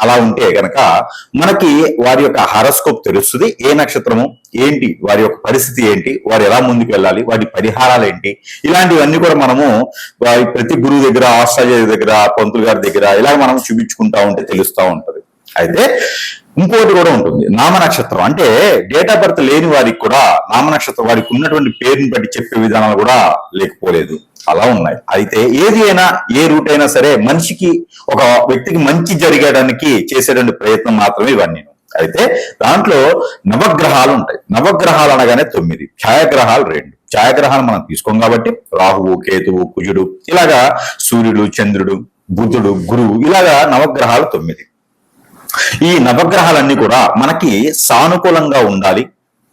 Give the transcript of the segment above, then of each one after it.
అలా ఉంటే గనక మనకి వారి యొక్క హారోస్కోప్ తెలుస్తుంది. ఏ నక్షత్రము? ఏంటి? వారి యొక్క పరిస్థితి ఏంటి? వారు ఎలా ముందుకు వెళ్ళాలి? వాటి పరిహారాలు ఏంటి? ఇలాంటివన్నీ కూడా మనము వారి ప్రతి గురువు దగ్గర ఆస్ట్రాలజీ దగ్గర పంతులు గారి దగ్గర ఇలా మనం చూపించుకుంటా ఉంటే తెలుస్తూ ఉంటది. అయితే ఇంకోటి కూడా ఉంటుంది. నామ నక్షత్రం అంటే డేట్ ఆఫ్ బర్త్ లేని వారికి కూడా నామ నక్షత్రం వారికి ఉన్నటువంటి పేరుని బట్టి చెప్పే విధానాలు కూడా లేకపోలేదు. అలా ఉన్నాయి. అయితే ఏది అయినా ఏ రూట్ అయినా సరే మనిషికి ఒక వ్యక్తికి మంచి జరిగడానికి చేసేటువంటి ప్రయత్నం మాత్రమే ఇవన్నీ. అయితే దాంట్లో నవగ్రహాలు ఉంటాయి. నవగ్రహాలు అనగానే తొమ్మిది. ఛాయాగ్రహాలు రెండు. ఛాయాగ్రహాలు మనం తీసుకోం కాబట్టి రాహువు కేతువు కుజుడు ఇలాగా సూర్యుడు చంద్రుడు బుధుడు గురువు ఇలాగా నవగ్రహాలు తొమ్మిది. ఈ నవగ్రహాలన్నీ కూడా మనకి సానుకూలంగా ఉండాలి.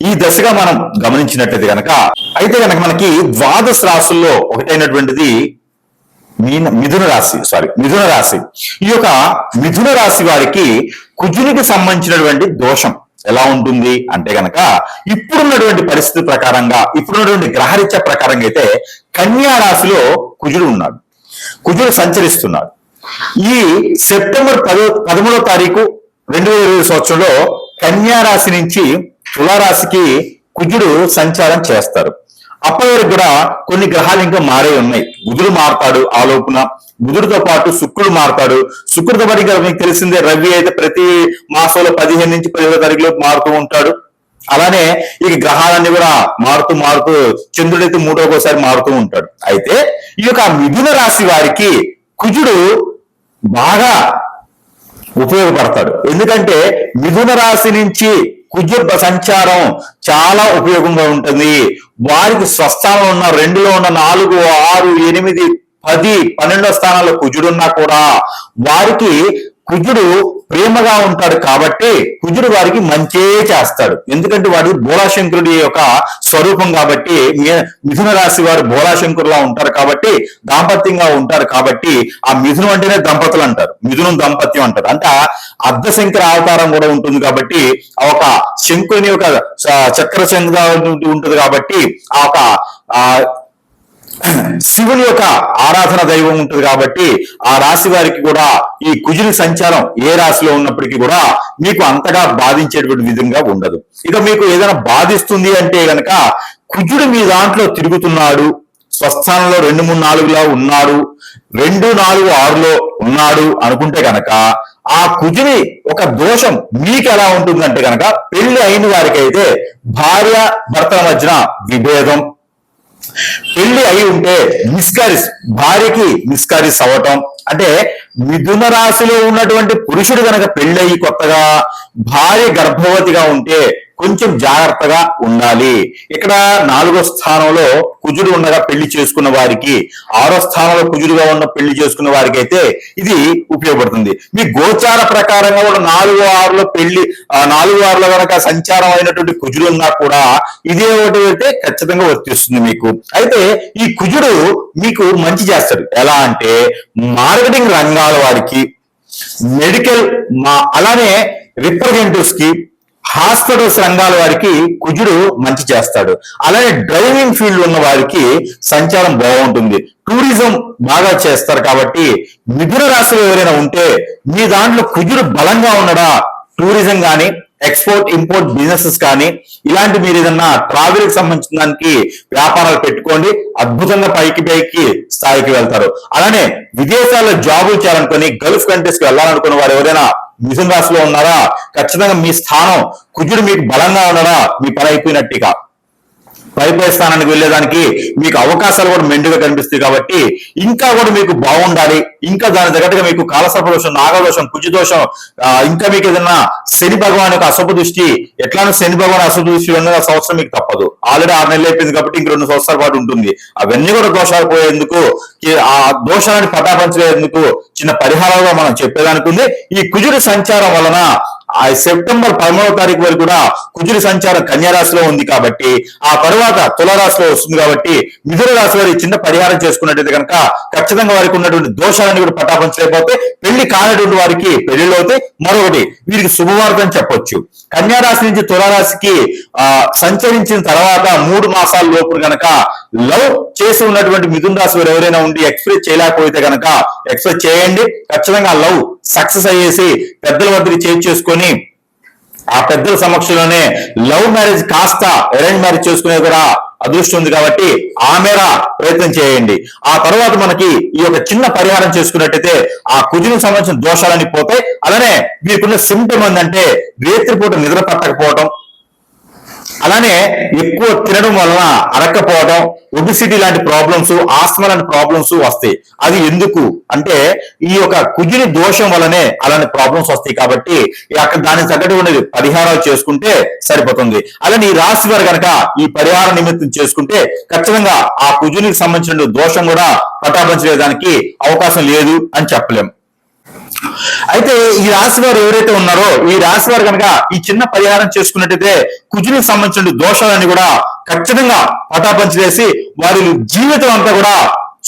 ఈ దశగా మనం గమనించినట్లయితే గనక అయితే గనక మనకి ద్వాదశ రాశుల్లో ఒకటైనటువంటిది మీన మిథున రాశి సారీ మిథున రాశి. ఈ యొక్క మిథున రాశి వారికి కుజునికి సంబంధించినటువంటి దోషం ఎలా ఉంటుంది అంటే గనక ఇప్పుడున్నటువంటి పరిస్థితి ప్రకారంగా ఇప్పుడున్నటువంటి గ్రహరీత్య ప్రకారంగా అయితే కన్యా రాశిలో కుజుడు ఉన్నాడు. కుజుడు సంచరిస్తున్నాడు. ఈ సెప్టెంబర్ పదో పదమూడో తారీఖు రెండు వేల ఇరవై సంవత్సరంలో కన్యా రాశి నుంచి తులారాశికి కుజుడు సంచారం చేస్తారు. అప్పటి వరకు కూడా కొన్ని గ్రహాలు ఇంకా మారే ఉన్నాయి. బుధుడు మారతాడు ఆ లోపున. బుధుడితో పాటు శుక్రుడు మారతాడు. శుక్రుడితో పాటు ఇంకా మీకు తెలిసిందే రవి అయితే ప్రతి మాసంలో పదిహేను నుంచి పదిహేడు తారీఖులో మారుతూ ఉంటాడు. అలానే ఈ గ్రహాలన్నీ కూడా మారుతూ మారుతూ చంద్రుడైతే మూడోకోసారి మారుతూ ఉంటాడు. అయితే ఈ యొక్క మిథున రాశి వారికి కుజుడు బాగా ఉపయోగపడతాడు. ఎందుకంటే మిథున రాశి నుంచి కుజ సంచారం చాలా ఉపయోగంగా ఉంటుంది. వారికి స్వస్థానం ఉన్న రెండులో ఉన్న నాలుగు ఆరు ఎనిమిది పది పన్నెండో స్థానాల్లో కుజుడున్నా కూడా వారికి కుజుడు ప్రేమగా ఉంటాడు కాబట్టి కుజుడు వారికి మంచే చేస్తాడు. ఎందుకంటే వాడు బోళాశంకరుడి యొక్క స్వరూపం కాబట్టి మిథున రాశి వారు బోళాశంకరులా ఉంటారు కాబట్టి దాంపత్యంగా ఉంటారు కాబట్టి ఆ మిథునం అంటేనే దంపతులు అంటారు. మిథునం దంపత్యం అంటారు. అంటే ఆ అర్ధశంకర అవతారం కూడా ఉంటుంది కాబట్టి ఆ ఒక శంకుని ఒక చక్ర శంకుగా ఉంటుంది కాబట్టి ఆ ఒక ఆ శివుని యొక్క ఆరాధన దైవం ఉంటుంది కాబట్టి ఆ రాశి వారికి కూడా ఈ కుజుని సంచారం ఏ రాశిలో ఉన్నప్పటికీ కూడా మీకు అంతగా బాధించేటువంటి విధంగా ఉండదు. ఇక మీకు ఏదైనా బాధిస్తుంది అంటే గనక కుజుడు మీ దాంట్లో తిరుగుతున్నాడు స్వస్థానంలో రెండు మూడు నాలుగులో ఉన్నాడు రెండు నాలుగు ఆరులో ఉన్నాడు అనుకుంటే గనక ఆ కుజుని ఒక దోషం మీకు ఎలా ఉంటుందంటే గనక పెళ్ళి అయిన వారికైతే భార్య భర్తల మధ్యన విభేదం పెళ్ళి అయి ఉంటే మిస్కారిస్ భార్యకి మిస్కారిస్ అవ్వటం. అంటే మిథున రాశిలో ఉన్నటువంటి పురుషుడు గనక పెళ్ళయి కొత్తగా భార్య గర్భవతిగా ఉంటే కొంచెం జాగ్రత్తగా ఉండాలి. ఇక్కడ నాలుగో స్థానంలో కుజుడు ఉండగా పెళ్ళి చేసుకున్న వారికి ఆరో స్థానంలో కుజుడుగా ఉన్న పెళ్ళి చేసుకున్న వారికి అయితే ఇది ఉపయోగపడుతుంది. మీ గోచార ప్రకారంగా కూడా నాలుగు ఆరులో పెళ్ళి నాలుగు ఆరులో కనుక సంచారం అయినటువంటి కుజుడు ఉన్నా కూడా ఇదే ఒకటి అయితే ఖచ్చితంగా వర్తిస్తుంది మీకు. అయితే ఈ కుజుడు మీకు మంచి చేస్తాడు. ఎలా అంటే మార్కెటింగ్ రంగాల వారికి మెడికల్ మా అలానే రిప్రజెంటేటివ్స్కి హాస్పిటల్స్ రంగాల వారికి కుజుడు మంచి చేస్తాడు. అలానే డ్రైవింగ్ ఫీల్డ్ ఉన్న వారికి సంచారం బాగుంటుంది. టూరిజం బాగా చేస్తారు కాబట్టి మిథున రాశిలో ఎవరైనా ఉంటే మీ దాంట్లో కుజుడు బలంగా ఉన్నడా? టూరిజం కానీ ఎక్స్పోర్ట్ ఇంపోర్ట్ బిజినెసెస్ కానీ ఇలాంటి మీరు ఏదన్నా ట్రావెల్కి సంబంధించిన దానికి వ్యాపారాలు పెట్టుకోండి. అద్భుతంగా పైకి పైకి స్థాయికి వెళ్తారు. అలానే విదేశాల్లో జాబులు చేయాలనుకుని గల్ఫ్ కంట్రీస్కి వెళ్ళాలనుకున్న వారు ఎవరైనా మిథున రాశిలో ఉన్నారా? ఖచ్చితంగా మీ స్థానం కుజుడు మీకు బలంగా ఉన్నారా మీ పని అయిపోయినట్టుగా పై పై స్థానానికి వెళ్ళేదానికి మీకు అవకాశాలు కూడా మెండుగా కనిపిస్తాయి కాబట్టి ఇంకా కూడా మీకు బాగుండాలి. ఇంకా దాని తగ్గట్టుగా మీకు కాలసర్ప దోషం నాగదోషం కుజి దోషం ఇంకా మీకు ఏదైనా శని భగవాన్ యొక్క అశుభ దృష్టి ఎట్లానో శని భగవాన్ అశుభ దృష్టి ఉన్న సంవత్సరం మీకు తప్పదు. ఆల్రెడీ ఆరు నెలలు అయిపోయింది కాబట్టి ఇంక రెండు సంవత్సరాల పాటు ఉంటుంది. అవన్నీ కూడా దోషాలు పోయేందుకు ఆ దోషాలను పటాపంచలేందుకు చిన్న పరిహారాలుగా మనం చెప్పేదానికి ఉంది. ఈ కుజుడి సంచారం వలన ఆ సెప్టెంబర్ పదమూడవ తారీఖు వరకు కూడా కుజుడి సంచారం కన్యారాశిలో ఉంది కాబట్టి ఆ తరువాత తులారాశిలో వస్తుంది కాబట్టి మిథున రాశి వారి చిన్న పరిహారం చేసుకున్నట్టయితే కనుక ఖచ్చితంగా వారికి ఉన్నటువంటి దోషాలను కూడా పటాపంచలేకపోతే పెళ్ళి కానటువంటి వారికి పెళ్ళిలో అయితే మరొకటి వీరికి శుభవార్తని చెప్పొచ్చు. కన్యారాశి నుంచి తులారాశికి ఆ సంచరించిన తర్వాత మూడు మాసాల లోపు కనుక లవ్ చేసి ఉన్నటువంటి మిథున రాశి వారు ఎవరైనా ఉండి ఎక్స్ప్రెస్ చేయలేకపోతే కనుక ఎక్స్ప్రెస్ చేయండి. ఖచ్చితంగా లవ్ సక్సెస్ అయ్యేసి పెద్దల వద్దకు చేంజ్ చేసుకొని ఆ పెద్దల సమక్షంలోనే లవ్ మ్యారేజ్ కాస్త అరేంజ్ మ్యారేజ్ చేసుకునే కూడా అదృష్టం ఉంది కాబట్టి ఆ మేర ప్రయత్నం చేయండి. ఆ తర్వాత మనకి ఈ యొక్క చిన్న పరిహారం చేసుకున్నట్టయితే ఆ కుజునికి సంబంధించిన దోషాలన్నీ పోతాయి. అలానే మీకున్న సిమ్టమ్ ఏంటంటే రేత్రిపూట నిద్ర పట్టకపోవటం అలానే ఎక్కువ తినడం వలన అరక్కపోవడం ఒబిసిటీ లాంటి ప్రాబ్లమ్స్ ఆస్మా లాంటి ప్రాబ్లమ్స్ వస్తాయి. అది ఎందుకు? అంటే ఈ యొక్క కుజుని దోషం వలనే అలాంటి ప్రాబ్లమ్స్ వస్తాయి కాబట్టి అక్కడ దానికి తగ్గట్టు ఉండేది పరిహారాలు చేసుకుంటే సరిపోతుంది. అలానే ఈ రాశి వారు కనుక ఈ పరిహార నిమిత్తం చేసుకుంటే ఖచ్చితంగా ఆ కుజునికి సంబంధించిన దోషం కూడా పటాపంచలేదానికి అవకాశం లేదు అని చెప్పలేం. అయితే ఈ రాశి వారు ఎవరైతే ఉన్నారో ఈ రాశి వారు కనుక ఈ చిన్న పరిహారం చేసుకున్నట్టయితే కుజునికి సంబంధించిన దోషాలన్నీ కూడా ఖచ్చితంగా పటాపంచి వేసి వారి జీవితం అంతా కూడా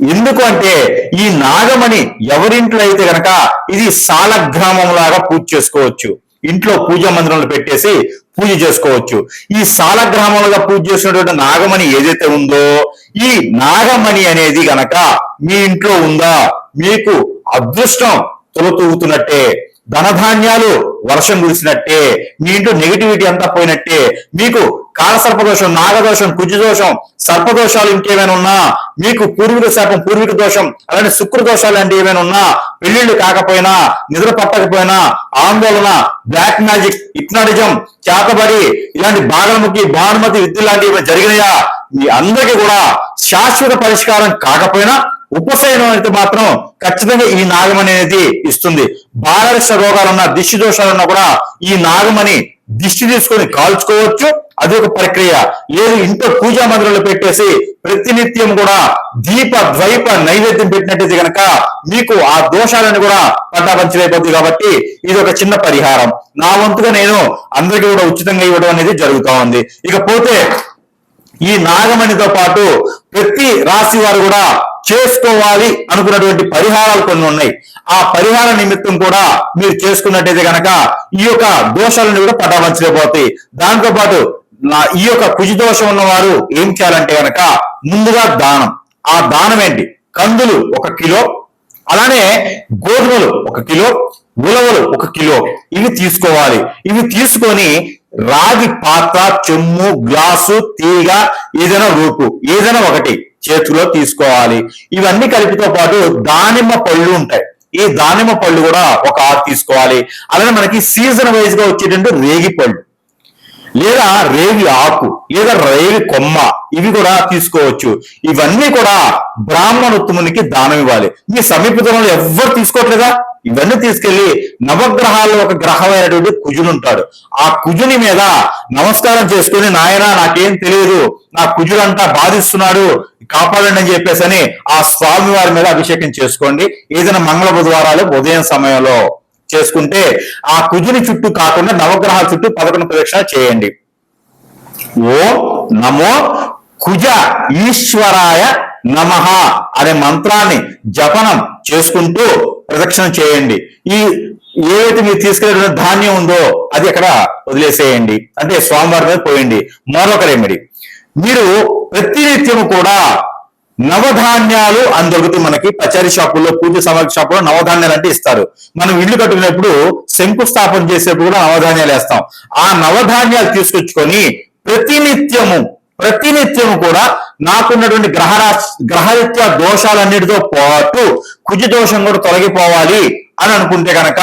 ఎందుకు అంటే ఈ నాగమణి ఎవరింట్లో అయితే గనక ఇది సాలగ్రామం లాగా పూజ చేసుకోవచ్చు. ఇంట్లో పూజా మందిరంలో పెట్టేసి పూజ చేసుకోవచ్చు. ఈ సాలగ్రామాలుగా పూజ చేసినటువంటి నాగమణి ఏదైతే ఉందో ఈ నాగమణి అనేది గనక మీ ఇంట్లో ఉందా? మీకు అదృష్టం తొలతూగుతున్నట్టే. ధనధాన్యాలు వర్షం కురిసినట్టే మీ ఇంట్లో నెగిటివిటీ అంతా పోయినట్టే మీకు కాలసర్పదోషం నాగదోషం కుజదోషం సర్పదోషాలు ఇంకేమైనా ఉన్నా మీకు పూర్వీక శాపం పూర్వీక దోషం అలాంటి శుక్ర దోషాలు ఏమైనా ఉన్నా పెళ్ళిళ్ళు కాకపోయినా నిద్ర పట్టకపోయినా ఆందోళన బ్లాక్ మ్యాజిక్ ఇప్నాటిజం చేతబడి ఇలాంటి బాగలముఖి భానుమతి విద్య లాంటివి ఏమైనా జరిగినాయా? మీ అందరికీ కూడా శాశ్వత పరిష్కారం కాకపోయినా ఉపశయనం అయితే మాత్రం ఖచ్చితంగా ఈ నాగమణి అనేది ఇస్తుంది. బాలరిష్ట రోగాలున్న దిష్టి దోషాలున్నా కూడా ఈ నాగమణి దిష్టి తీసుకొని కాల్చుకోవచ్చు. అది ఒక ప్రక్రియ. లేదు ఇంట్లో పూజా మందిరంలో పెట్టేసి ప్రతినిత్యం కూడా దీప ద్వైప నైవేద్యం పెట్టినట్టయితే గనక మీకు ఆ దోషాలను కూడా పట్టాపంచలేకపోతుంది కాబట్టి ఇది ఒక చిన్న పరిహారం. నా వంతుగా నేను అందరికీ కూడా ఉచితంగా ఇవ్వడం అనేది జరుగుతా ఉంది. ఇకపోతే ఈ నాగమణితో పాటు ప్రతి రాశి వారు కూడా చేసుకోవాలి అనుకున్నటువంటి పరిహారాలు కొన్ని ఉన్నాయి. ఆ పరిహార నిమిత్తం కూడా మీరు చేసుకున్నట్టయితే గనక ఈ యొక్క దోషాలను కూడా పటాపంచలేకపోతాయి దాంతో పాటు నా ఈ యొక్క కుజి దోషం ఉన్న వారు ఏం చేయాలంటే గనక ముందుగా దానం. ఆ దానం ఏంటి? కందులు ఒక కిలో అలానే గోధుమలు ఒక కిలో ఉలవలు ఒక కిలో. ఇవి తీసుకోవాలి. ఇవి తీసుకొని రాగి పాత్ర చెమ్ము గ్లాసు తీగ ఏదైనా రూపు ఏదైనా ఒకటి. చేతిలో తీసుకోవాలి. ఇవన్నీ కలిపితో పాటు దానిమ్మ పళ్ళు ఉంటాయి. ఈ దానిమ్మ పళ్ళు కూడా ఒక ఆరు తీసుకోవాలి. అలానే మనకి సీజన్ వైజ్గా వచ్చేటువంటి రేగి పళ్ళు. లేదా రేగి ఆకు లేదా రేగి కొమ్మ ఇవి కూడా తీసుకోవచ్చు. ఇవన్నీ కూడా బ్రాహ్మణోత్తమునికి దానం ఇవ్వాలి. మీ సమీపంలో ఎవ్వరు తీసుకోవట్లేదా? ఇవన్నీ తీసుకెళ్ళి నవగ్రహాల్లో ఒక గ్రహమైనటువంటి కుజుడు ఉంటాడు. ఆ కుజుని మీద నమస్కారం చేసుకుని నాయన నాకేం తెలియదు. నా కుజుడంతా బాధిస్తున్నాడు. కాపాడండి అని చెప్పేసి అని ఆ స్వామి వారి మీద అభిషేకం చేసుకోండి. ఏదైనా మంగళ బుధవారాలు ఉదయం సమయంలో. చేసుకుంటే ఆ కుజుని చుట్టూ కాకుండా నవగ్రహాల చుట్టూ పదకొండు ప్రదక్షిణ చేయండి. ఓ నమో కుజ ఈశ్వరాయ నమః అనే మంత్రాన్ని జపనం చేసుకుంటూ ప్రదక్షిణ చేయండి. ఈ ఏదైతే మీరు తీసుకెళ్ళిన ధాన్యం ఉందో అది అక్కడ వదిలేసేయండి. అంటే స్వామివారి మీద పోయండి. మరొక రెమెడీ మీరు ప్రతినిత్యము కూడా నవధాన్యాలు అని దొరుకుతాయి మనకి పచారీ షాపుల్లో పూజ సామాగ్రి షాపులో నవధాన్యాలు అంటే ఇస్తారు. మనం ఇల్లు కట్టుకునేప్పుడు శంకుస్థాపన చేసేప్పుడు కూడా నవధాన్యాలు వేస్తాం. ఆ నవధాన్యాలు తీసుకొచ్చుకొని ప్రతినిత్యము ప్రతినిత్యము కూడా నాకున్నటువంటి గ్రహ గ్రహరీత్యా దోషాలన్నిటితో పాటు కుజ దోషం కూడా తొలగిపోవాలి అని అనుకుంటే కనుక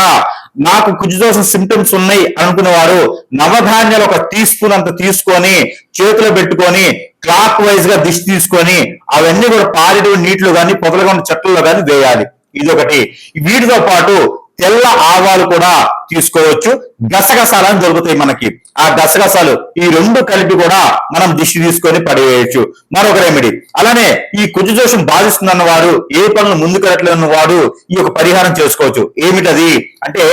నాకు కుజదోష సిమ్టమ్స్ ఉన్నాయి అనుకునే వారు నవధాన్యాలు ఒక టీ స్పూన్ అంత తీసుకొని చేతిలో పెట్టుకొని క్లాక్ వైజ్గా దిష్టి తీసుకొని అవన్నీ కూడా పారిడు నీటిలో కానీ పొదలుగా ఉన్న చెట్లలో కానీ వేయాలి. ఇది ఒకటి వీటితో పాటు తెల్ల ఆవాలు కూడా తీసుకోవచ్చు. గసగసాలు అని దొరుకుతాయి మనకి. ఆ గసగసాలు ఈ రెండు కలిపి కూడా మనం దిష్టి తీసుకొని పడేయచ్చు. మరొక రెమెడీ అలానే ఈ కుజ దోషం బాధిస్తుందన్న వారు ఏ పనులు ముందుకెళ్ళట్లేదన్న వాడు ఈ యొక్క పరిహారం చేసుకోవచ్చు. ఏమిటది? అంటే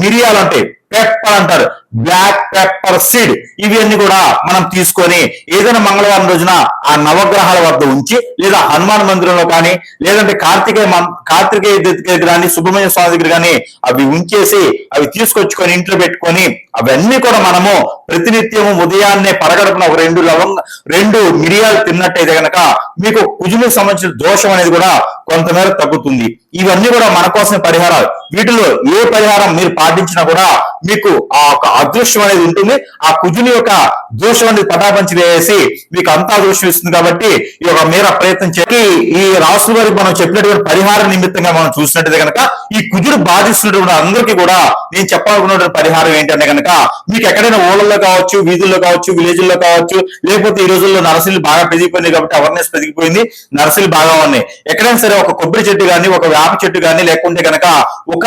మిరియాలు అంటే పెప్పర్ అంటారు. Black pepper seed. ఇవన్నీ కూడా మనం తీసుకొని ఏదైనా మంగళవారం రోజున ఆ నవగ్రహాల వద్ద ఉంచి లేదా హనుమాన్ మందిరంలో కానీ లేదంటే కార్తికేయ కార్తికేయ దగ్గర కానీ సుబ్రహ్మణ్య స్వామి దగ్గర కానీ అవి ఉంచేసి అవి తీసుకొచ్చుకొని ఇంట్లో పెట్టుకొని అవన్నీ కూడా మనము ప్రతినిత్యము ఉదయాన్నే పరగడుపున ఒక రెండు లవంగ రెండు మిరియాలు తిన్నట్టయితే కనుక మీకు కుజులకు సంబంధించిన దోషం అనేది కూడా కొంతమేర తగ్గుతుంది. ఇవన్నీ కూడా మన కోసమే పరిహారాలు. వీటిలో ఏ పరిహారం మీరు పాటించినా కూడా మీకు ఆ అదృశ్యం అదృష్టం అనేది ఉంటుంది. ఆ కుజుని యొక్క దోషం అనేది పటాపంచి వేసి మీకు అంతా దోషం ఇస్తుంది కాబట్టి ఈ యొక్క మేర ప్రయత్నం చేసి ఈ రాసుల వారికి మనం చెప్పినటువంటి పరిహార నిమిత్తంగా మనం చూసినట్టయితే కనుక ఈ కుజుడు బాధిస్తున్నటువంటి అందరికీ కూడా నేను చెప్పాలనుకున్నటువంటి పరిహారం ఏంటంటే కనుక మీకు ఎక్కడైనా ఊళ్ళల్లో కావచ్చు వీధుల్లో కావచ్చు విలేజ్ల్లో కావచ్చు లేకపోతే ఈ రోజుల్లో నర్సులు బాగా పెరిగిపోయింది కాబట్టి అవేర్నెస్ పెరిగిపోయింది. నర్సులు బాగా ఉన్నాయి. ఎక్కడైనా సరే ఒక కొబ్బరి చెట్టు కానీ ఒక వేప చెట్టు కానీ లేకుంటే కనుక ఒక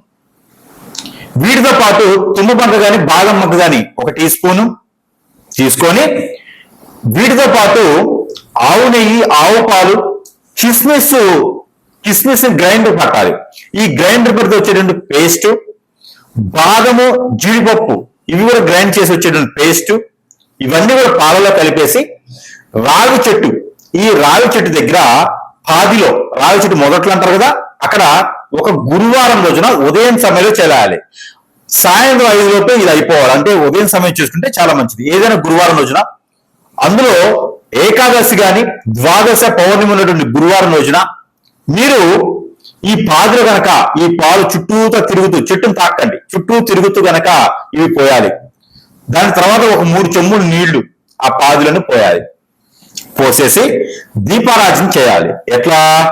వీటితో పాటు తుమ్ము పంట గాని బాదం మొక్క గాని ఒక టీ స్పూను తీసుకొని వీటితో పాటు ఆవు నెయ్యి ఆవు పాలు కిస్మిస్ కిస్మిస్ గ్రైండర్ పట్టాలి. ఈ గ్రైండర్ పడితే వచ్చేటువంటి పేస్ట్ బాదము జీడిపప్పు ఇవి కూడా గ్రైండ్ చేసి వచ్చేటువంటి పేస్ట్ ఇవన్నీ కూడా పాలలో కలిపేసి రావి చెట్టు ఈ రావి చెట్టు దగ్గర పాదిలో రావి చెట్టు మొదట్లో అంటారు కదా అక్కడ ఒక గురువారం రోజున ఉదయం సమయంలో చేయాలి. సాయంత్రం ఐదు లోపే ఇది అయిపోవాలి. అంటే ఉదయం సమయం చూసుకుంటే చాలా మంచిది. ఏదైనా గురువారం రోజున. అందులో ఏకాదశి గాని ద్వాదశ పౌర్ణమి ఉన్నటువంటి గురువారం రోజున మీరు ఈ పాదులు గనక ఈ పాలు చుట్టూతో తిరుగుతూ చెట్టును తాకండి. చుట్టూ తిరుగుతూ గనక ఇవి పోయాలి. దాని తర్వాత ఒక మూడు చెమ్ములు నీళ్ళు ఆ పాదులను పోయాలి. పోసేసి దీపారాజన చేయాలి. ఎట్లా?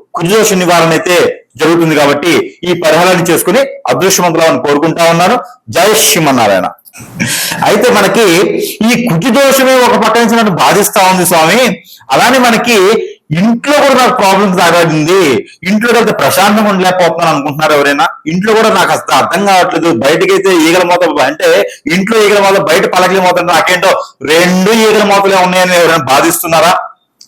కుజదోష నివారణ అయితే జరుగుతుంది కాబట్టి ఈ పరిహారాన్ని చేసుకుని అదృష్టవంతులని కోరుకుంటా ఉన్నాను. జయ శ్రీమన్నారాయణ. అయితే మనకి ఈ కుజదోషమే ఒక పక్క నుంచి నన్ను బాధిస్తా ఉంది స్వామి. అలానే మనకి ఇంట్లో కూడా నాకు ప్రాబ్లమ్స్ తాగాడింది ఇంట్లో అయితే ప్రశాంతంగా ఉండలేకపోతున్నాను అనుకుంటున్నారు ఎవరైనా. ఇంట్లో కూడా నాకు అసలు అర్థం కావట్లేదు. బయటకైతే ఈగల మూత అంటే ఇంట్లో ఈగల మూత బయట పలకల మూత నాకేంటో రెండు ఈగల మూతలే ఉన్నాయని ఎవరైనా బాధిస్తున్నారా?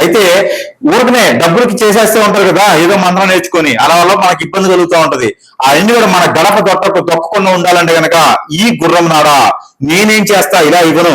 అయితే ఊరికనే డబ్బులకి చేసేస్తూ ఉంటారు కదా ఏదో మంత్రం నేర్చుకొని అలా వల్ల మనకి ఇబ్బంది కలుగుతూ ఉంటది. ఆ ఇంటి కూడా మన గడప దొట్టకు దొక్కకుండా ఉండాలంటే గనక ఈ గుర్రం నాడా నేనేం చేస్తా ఇలా ఇవ్వను.